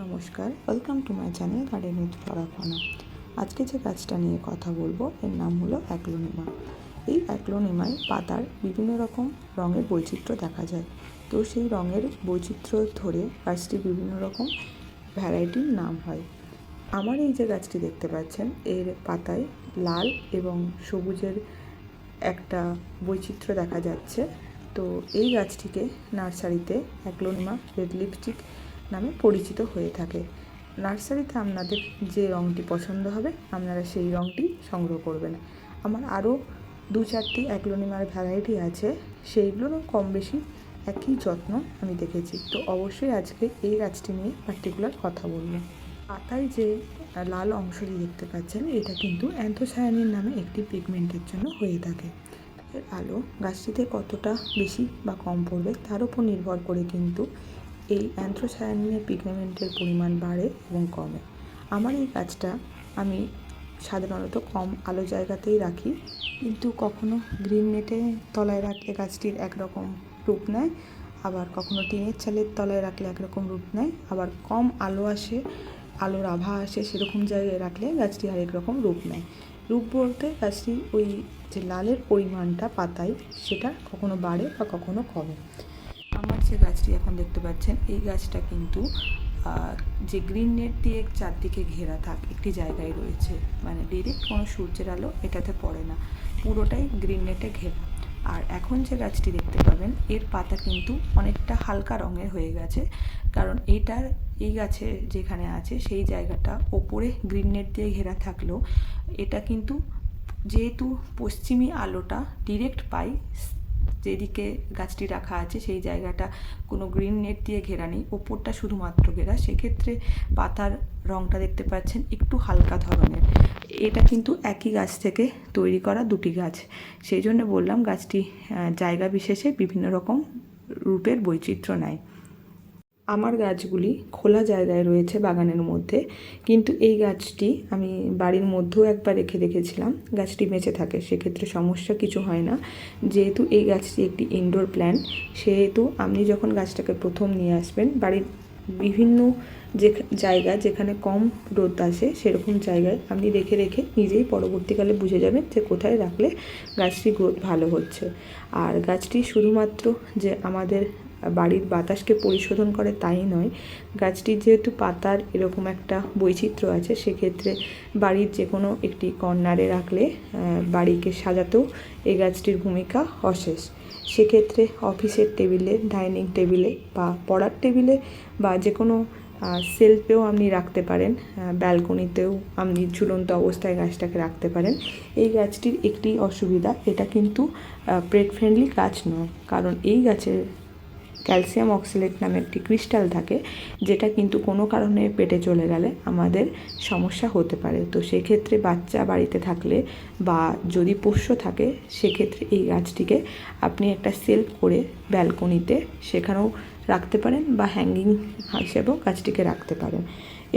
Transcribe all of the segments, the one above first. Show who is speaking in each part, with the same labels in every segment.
Speaker 1: নমস্কার welcome to my channel garden with Farafana আজকে যে গাছটা নিয়ে কথা বলব, এর নাম হলো অ্যাক্লোনিমা। এই অ্যাক্লোনিমায় পাতার বিভিন্ন রকম রঙের বৈচিত্র্য দেখা যায়। তো সেই রঙের বৈচিত্র্য ধরে গাছটির বিভিন্ন রকম ভ্যারাইটির নাম হয়। আমার এই যে গাছটি দেখতে পাচ্ছেন, এর পাতায় লাল এবং সবুজের একটা বৈচিত্র্য দেখা যাচ্ছে। তো এই গাছটিকে নার্সারিতে অ্যাক্লোনিমা রেড লিপস্টিক নামে পরিচিত হয়ে থাকে। নার্সারিতে আপনাদের যে রঙটি পছন্দ হবে, আপনারা সেই রঙটি সংগ্রহ করবেন। আমার আরও দু চারটি অ্যাক্লোনিমার ভ্যারাইটি আছে, সেইগুলোরও কম বেশি একই যত্ন আমি দেখেছি। তো অবশ্যই আজকে এই গাছটি নিয়ে পার্টিকুলার কথা বলব। পাতায় যে লাল অংশটি দেখতে পাচ্ছেন, এটা কিন্তু অ্যান্থোসায়ানিন নামে একটি পিগমেন্টের জন্য হয়ে থাকে। এর আলো গাছটিতে কতটা বেশি বা কম পড়বে, তার উপর নির্ভর করে কিন্তু এই অ্যান্থ্রোসায়ানিনের পিগমেন্টের পরিমাণ বাড়ে এবং কমে। আমার এই গাছটা আমি সাধারণত কম আলো জায়গাতেই রাখি, কিন্তু কখনো গ্রিন নেটে তলায় রাখলে গাছটির একরকম রূপ নেয়, আবার কখনো টিনের চালের তলায় রাখলে একরকম রূপ নেয়, আবার কম আলো আসে, আলোর আভা আসে সেরকম জায়গায় রাখলে গাছটি আরেক রকম রূপ নেয়। রূপ বলতে গাছটি ওই যে লালের পরিমাণটা পাতায় সেটা কখনো বাড়ে বা কখনো কমে। যে গাছটি এখন দেখতে পাচ্ছেন, এই গাছটা কিন্তু যে গ্রিন নেট দিয়ে চারদিকে ঘেরা থাক, একটি জায়গায় রয়েছে। মানে ডিরেক্ট কোনো সূর্যের আলো এটাতে পড়ে না। পুরোটাই গ্রিন নেটে ঘেরা। আর এখন যে গাছটি দেখতে পাবেন, এর পাতা কিন্তু অনেকটা হালকা রঙের হয়ে গেছে। কারণ এইটার এই গাছে যেখানে আছে, সেই জায়গাটা ওপরে গ্রিন নেট দিয়ে ঘেরা থাকলেও, এটা কিন্তু যেহেতু পশ্চিমী আলোটা ডিরেক্ট পাই যেদিকে গাছটি রাখা আছে সেই জায়গাটা কোনো গ্রিন নেট দিয়ে ঘেরা নেই, ওপরটা শুধুমাত্র ঘেরা। সেক্ষেত্রে পাতার রঙটা দেখতে পাচ্ছেন একটু হালকা ধরনের। এটা কিন্তু একই গাছ থেকে তৈরি করা দুটি গাছ। সেই জন্য বললাম গাছটি জায়গা বিশেষে বিভিন্ন রকম রূপের বৈচিত্র্য নেয় আমার গাছগুলি খোলা জায়গায় রয়েছে বাগানের মধ্যে, কিন্তু এই গাছটি আমি বাড়ির মধ্যেও একবার রেখে রেখেছিলাম গাছটি বেঁচে থাকে, সেক্ষেত্রে সমস্যা কিছু হয় না। যেহেতু এই গাছটি একটি ইনডোর প্ল্যান্ট সেহেতু আপনি যখন গাছটাকে প্রথম নিয়ে আসবেন, বাড়ির বিভিন্ন যে জায়গা যেখানে কম রোদ আসে, সেরকম জায়গায় আপনি রেখে রেখে নিজেই পরবর্তীকালে বুঝে যাবেন যে কোথায় রাখলে গাছটি গ্রোথ ভালো হচ্ছে। আর গাছটি শুধুমাত্র যে আমাদের বাড়ির বাতাসকে পরিশোধন করে তাই নয়। গাছটির যেহেতু পাতার এরকম একটা বৈচিত্র্য আছে, সেক্ষেত্রে বাড়ির যে কোনো একটি কর্নারে রাখলে বাড়িকে সাজাতেও এই গাছটির ভূমিকা অশেষ। সেক্ষেত্রে অফিসের টেবিলে, ডাইনিং টেবিলে বা পড়ার টেবিলে বা যে কোনো সেলফেও আপনি রাখতে পারেন ব্যালকনিতেও আপনি ঝুলন্ত অবস্থায় গাছটাকে রাখতে পারেন। এই গাছটির একটি অসুবিধা, এটা কিন্তু প্রেট ফ্রেন্ডলি গাছ নয়। কারণ এই গাছের ক্যালসিয়াম অক্সিলেট নামে একটি ক্রিস্টাল থাকে, যেটা কিন্তু কোনো কারণে পেটে চলে গেলে আমাদের সমস্যা হতে পারে। তো সেক্ষেত্রে বাচ্চা বাড়িতে থাকলে বা যদি পোষ্য থাকে, সেক্ষেত্রে এই গাছটিকে আপনি একটা সেলফ করে ব্যালকনিতে সেখানেও রাখতে পারেন বা হ্যাঙ্গিং হিসেবেও গাছটিকে রাখতে পারেন।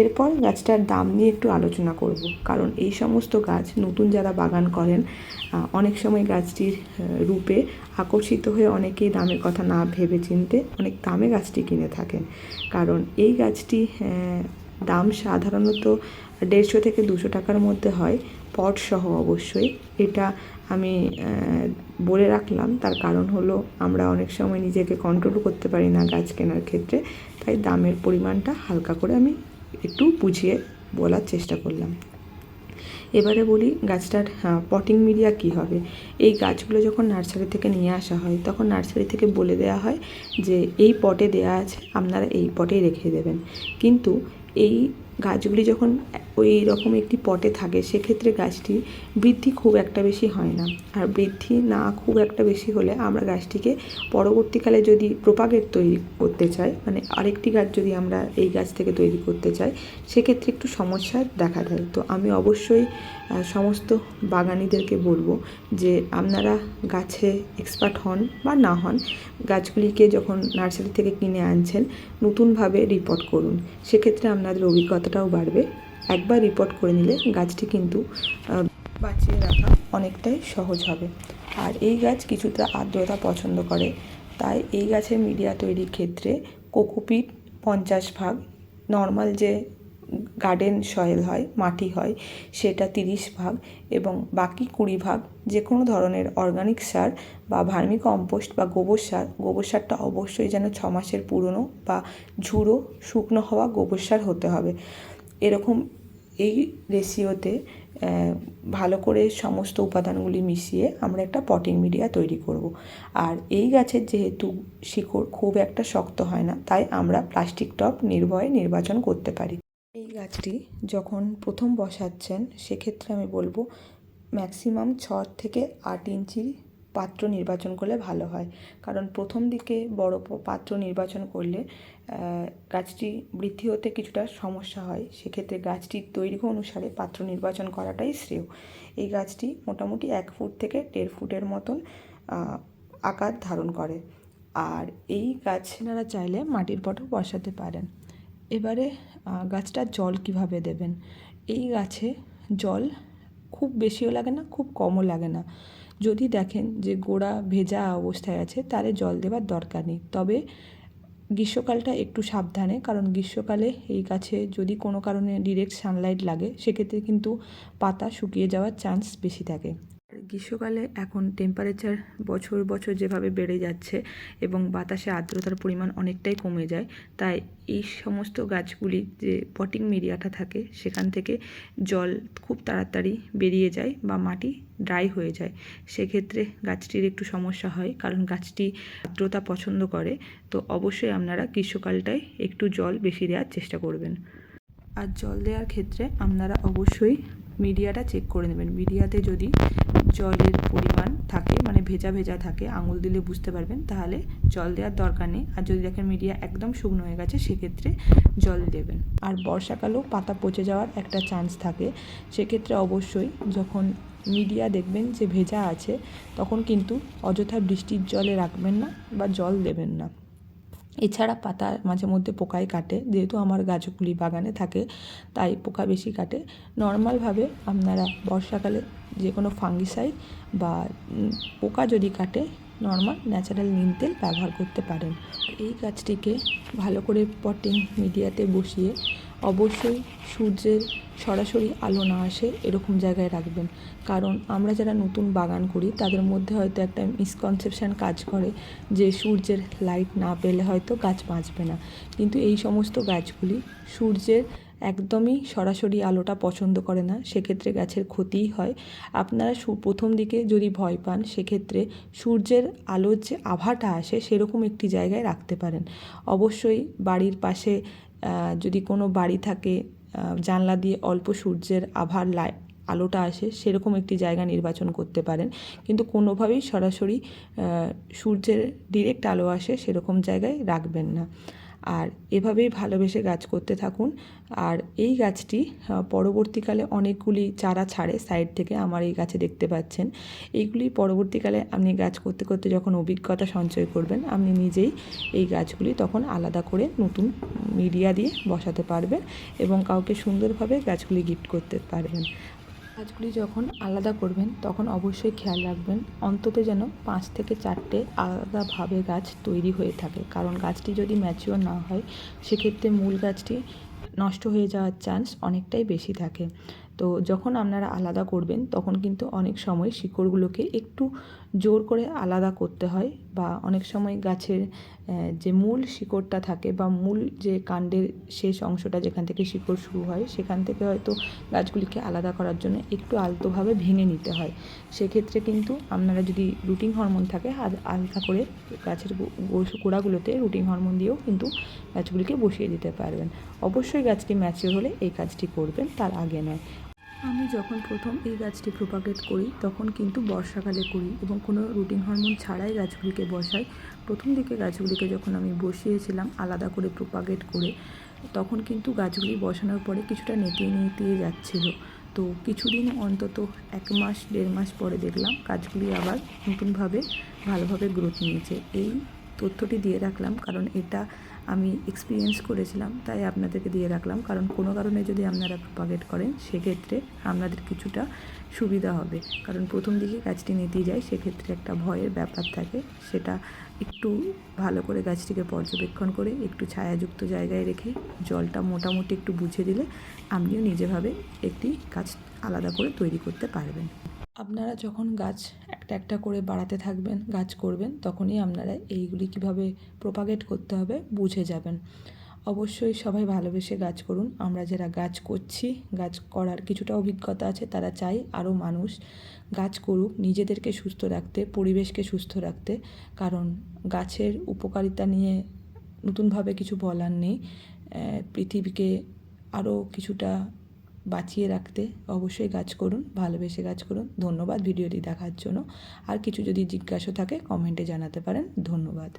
Speaker 1: এরপর গাছটার দাম নিয়ে একটু আলোচনা করব। কারণ এই সমস্ত গাছ নতুন যারা বাগান করেন অনেক সময় গাছটির রূপে আকর্ষিত হয়ে অনেকেই দামের কথা না ভেবে চিনতে অনেক দামে গাছটি কিনে থাকেন। কারণ এই গাছটি দাম সাধারণত দেড়শো থেকে দুশো টাকার মধ্যে হয়, পট সহ অবশ্যই। এটা আমি বলে রাখলাম। তার কারণ হলো আমরা অনেক সময় নিজেকে কন্ট্রোল করতে পারি না গাছ কেনার ক্ষেত্রে। তাই দামের পরিমাণটা হালকা করে আমি একটু বুঝিয়ে বলার চেষ্টা করলাম। এবারে বলি গাছটার পটিং মিডিয়া কি হবে? এই গাছগুলো যখন নার্সারি থেকে নিয়ে আসা হয়, তখন নার্সারি থেকে বলে দেওয়া হয় যে, এই পটে দেয়া আছে, আপনারা এই পটেই রেখে দেবেন। কিন্তু এই গাছগুলি যখন ওই রকম একটি পটে থাকে, সেক্ষেত্রে গাছটি বৃদ্ধি খুব একটা বেশি হয় না। আর বৃদ্ধি না খুব একটা বেশি হলে আমরা গাছটিকে পরবর্তীকালে যদি প্রোপাগেট তৈরি করতে চাই মানে আরেকটি গাছ যদি আমরা এই গাছ থেকে তৈরি করতে চাই, সেক্ষেত্রে একটু সমস্যা দেখা দেয়। তো আমি অবশ্যই সমস্ত বাগানিদেরকে বলব যে আপনারা গাছে এক্সপার্ট হন বা না হন, গাছগুলিকে যখন নার্সারি থেকে কিনে আনছেন, নতুনভাবে রিপোর্ট করুন। সেক্ষেত্রে আপনাদের অভিজ্ঞতাটাও বাড়বে, একবার রিপোর্ট করে নিলে গাছটি কিন্তু বাঁচিয়ে রাখা অনেকটাই সহজ হবে। আর এই গাছ কিছুটা আর্দ্রতা পছন্দ করে, তাই এই গাছের মিডিয়া তৈরির ক্ষেত্রে কোকোপিট পঞ্চাশ ভাগ নর্মাল যে গার্ডেন সয়েল হয়, মাটি হয়, সেটা তিরিশ ভাগ এবং বাকি কুড়ি ভাগ যে কোনো ধরনের অর্গানিক সার বা ভার্মি কম্পোস্ট বা গোবর সার। গোবর সারটা অবশ্যই যেন ছ মাসের পুরনো বা ঝুড়ো, শুকনো হওয়া গোবর সার হতে হবে। এরকম এই রেশিওতে ভালো করে সমস্ত উপাদানগুলি মিশিয়ে আমরা একটা পটিং মিডিয়া তৈরি করব। আর এই গাছের যেহেতু শিকড় খুব একটা শক্ত হয় না, তাই আমরা প্লাস্টিক টপ নির্ভয়ে নির্বাচন করতে পারি। এই গাছটি যখন প্রথম বসাচ্ছেন, সেক্ষেত্রে আমি বলব ম্যাক্সিমাম ছ থেকে আট ইঞ্চি পাত্র নির্বাচন করলে ভালো হয়। কারণ প্রথম দিকে বড় পাত্র নির্বাচন করলে গাছটি বৃদ্ধি হতে কিছুটা সমস্যা হয়। সেক্ষেত্রে গাছটির দৈর্ঘ্য অনুসারে পাত্র নির্বাচন করাটাই শ্রেয়। এই গাছটি মোটামুটি এক ফুট থেকে দেড় ফুটের মতন আকার ধারণ করে। আর এই গাছ আপনারা চাইলে মাটির পটও বসাতে পারেন। এবারে গাছটার জল কীভাবে দেবেন? এই গাছে জল খুব বেশিও লাগে না, খুব কমও লাগে না। যদি দেখেন যে গোড়া ভেজা অবস্থায় আছে, তাহলে জল দেওয়ার দরকার নেই। তবে গ্রীষ্মকালটা একটু সাবধানে, কারণ গ্রীষ্মকালে এই গাছে যদি কোনো কারণে ডিরেক্ট সানলাইট লাগে, সেক্ষেত্রে কিন্তু পাতা শুকিয়ে যাওয়ার চান্স বেশি থাকে। গ্রীষ্মকালে এখন টেম্পারেচার বছর বছর যেভাবে বেড়ে যাচ্ছে এবং বাতাসে আর্দ্রতার পরিমাণ অনেকটাই কমে যায়, তাই এই সমস্ত গাছগুলি যে পটিং মিডিয়াটা থাকে, সেখান থেকে জল খুব তাড়াতাড়ি বেরিয়ে যায় বা মাটি ড্রাই হয়ে যায়। সেক্ষেত্রে গাছটির একটু সমস্যা হয়, কারণ গাছটি আর্দ্রতা পছন্দ করে, তো অবশ্যই আপনারা গ্রীষ্মকালটায় একটু জল বেশি দেওয়ার চেষ্টা করবেন। আর জল দেওয়ার ক্ষেত্রে আপনারা অবশ্যই মিডিয়াটা চেক করে নেবেন। মিডিয়াতে যদি জলের পরিমাণ থাকে মানে ভেজা ভেজা থাকে, আঙুল দিলে বুঝতে পারবেন, তাহলে জল দেওয়ার দরকার নেই। আর যদি দেখেন মিডিয়া একদম শুকনো হয়ে গেছে, সেক্ষেত্রে জল দেবেন। আর বর্ষাকালেও পাতা পচে যাওয়ার একটা চান্স থাকে। সেক্ষেত্রে অবশ্যই যখন মিডিয়া দেখবেন যে ভেজা আছে, তখন কিন্তু অযথা বৃষ্টির জলে রাখবেন না বা জল দেবেন না। এছাড়া পাতা মাঝে মধ্যে পোকায় কাটে, যেহেতু আমার গাছগুলি বাগানে থাকে, তাই পোকা বেশি কাটে। নর্মালভাবে আপনারা বর্ষাকালে যে কোনো ফাঙ্গিসাইড বা পোকা যদি কাটে, নর্মাল ন্যাচারাল নিম তেল ব্যবহার করতে পারেন। এই গাছটিকে ভালো করে পটিং মিডিয়াতে বসিয়ে অবশ্যই সূর্যের সরাসরি আলো না আসে এরকম জায়গায় রাখবেন। কারণ আমরা যারা নতুন বাগান করি, তাদের মধ্যে হয়তো একটা মিসকনসেপশান কাজ করে যে সূর্যের লাইট না পেলে হয়তো গাছ বাঁচবে না। কিন্তু এই সমস্ত গাছগুলি সূর্যের একদমই সরাসরি আলোটা পছন্দ করে না, সেক্ষেত্রে গাছের ক্ষতিই হয়। আপনারা প্রথম দিকে যদি ভয় পান, সেক্ষেত্রে সূর্যের আলোর যে আভাটা আসে, সেরকম একটি জায়গায় রাখতে পারেন। অবশ্যই বাড়ির পাশে যদি কোনো বাড়ি থাকে জানলা দিয়ে অল্প সূর্যের আভার লাই আলোটা আসে, সেরকম একটি জায়গা নির্বাচন করতে পারেন। কিন্তু কোনোভাবেই সরাসরি সূর্যের ডিরেক্ট আলো আসে, সেরকম জায়গায় রাখবেন না। আর এভাবেই ভালোবেসে গাছ করতে থাকুন। আর এই গাছটি পরবর্তীকালে অনেকগুলি চারা ছাড়ে সাইড থেকে আমার এই গাছে দেখতে পাচ্ছেন। এইগুলি পরবর্তীকালে আপনি গাছ করতে করতে যখন অভিজ্ঞতা সঞ্চয় করবেন, আপনি নিজেই এই গাছগুলি তখন আলাদা করে নতুন মিডিয়া দিয়ে বসাতে পারবেন এবং কাউকে সুন্দরভাবে গাছগুলি গিফট করতে পারবেন। গাছগুলি যখন আলাদা করবেন, তখন অবশ্যই খেয়াল রাখবেন, অন্তত যেন পাঁচ থেকে চারটে আলাদাভাবে গাছ তৈরি হয়ে থাকে। কারণ গাছটি যদি ম্যাচিওর না হয়, সেক্ষেত্রে মূল গাছটি নষ্ট হয়ে যাওয়ার চান্স অনেকটাই বেশি থাকে। তো যখন আপনারা আলাদা করবেন, তখন কিন্তু অনেক সময় শিকড়গুলোকে একটু জোর করে আলাদা করতে হয় বা অনেক সময় গাছের যে মূল শিকড়টা থাকে বা মূল যে কাণ্ডের শেষ অংশটা যেখান থেকে শিকড় শুরু হয়, সেখান থেকে হয়তো গাছগুলিকে আলাদা করার জন্য একটু আলতোভাবে ভেঙে নিতে হয়। সেক্ষেত্রে কিন্তু আপনারা যদি রুটিং হরমোন থাকে আলগা করে গাছের গোড়াগুলোতে রুটিং হরমোন দিয়েও কিন্তু গাছগুলিকে বসিয়ে দিতে পারবেন। অবশ্যই গাছটি ম্যাচিওর হলে এই কাজটি করবেন, তার আগে নয়। আমি যখন প্রথম এই গাছটি প্রোপাগেট করি, তখন কিন্তু বর্ষাকালে করি এবং কোনো রুটিন হরমোন ছাড়াই গাছগুলিকে বসাই। প্রথম দিকে গাছগুলিকে যখন আমি বসিয়েছিলাম আলাদা করে প্রোপাগেট করে, তখন কিন্তু গাছগুলি বসানোর পরে কিছুটা নেতিয়ে নেতিয়ে যাচ্ছিল। তো কিছুদিন অন্তত এক মাস, দেড় মাস পরে দেখলাম গাছগুলি আবার নতুনভাবে ভালোভাবে গ্রোথ নিয়েছে। এই তথ্যটি দিয়ে রাখলাম কারণ এটা আমি এক্সপিরিয়েন্স করেছিলাম, তাই আপনাদেরকে দিয়ে রাখলাম। কারণ কোনো কারণে যদি আপনারা প্রপাগেট করেন, সেক্ষেত্রে আপনাদের কিছুটা সুবিধা হবে। কারণ প্রথম দিকে গাছটি নিতে যায়, সেক্ষেত্রে একটা ভয়ের ব্যাপার থাকে। সেটা একটু ভালো করে গাছটিকে পর্যবেক্ষণ করে, একটু ছায়াযুক্ত জায়গায় রেখে জলটা মোটামুটি একটু বুঝে দিলে আপনিও নিজেভাবে একটি গাছ আলাদা করে তৈরি করতে পারবেন। আপনারা যখন গাছ একটা একটা করে বাড়াতে থাকবেন, গাছ করবেন, তখনই আপনারা এইগুলি কীভাবে প্রপাগেট করতে হবে বুঝে যাবেন। অবশ্যই সবাই ভালোবেসে গাছ করুন। আমরা যারা গাছ করছি, গাছ করার কিছুটা অভিজ্ঞতা আছে, তারা চাই আরও মানুষ গাছ করুক, নিজেদেরকে সুস্থ রাখতে, পরিবেশকে সুস্থ রাখতে। কারণ গাছের উপকারিতা নিয়ে নতুনভাবে কিছু বলার নেই। পৃথিবীকে আরও কিছুটা বাঁচিয়ে রাখতে অবশ্যই কাজ করুন, ভালোবেসে কাজ করুন। ধন্যবাদ ভিডিওটি দেখার জন্য। আর কিছু যদি জিজ্ঞাসা থাকে কমেন্টে জানাতে পারেন। ধন্যবাদ।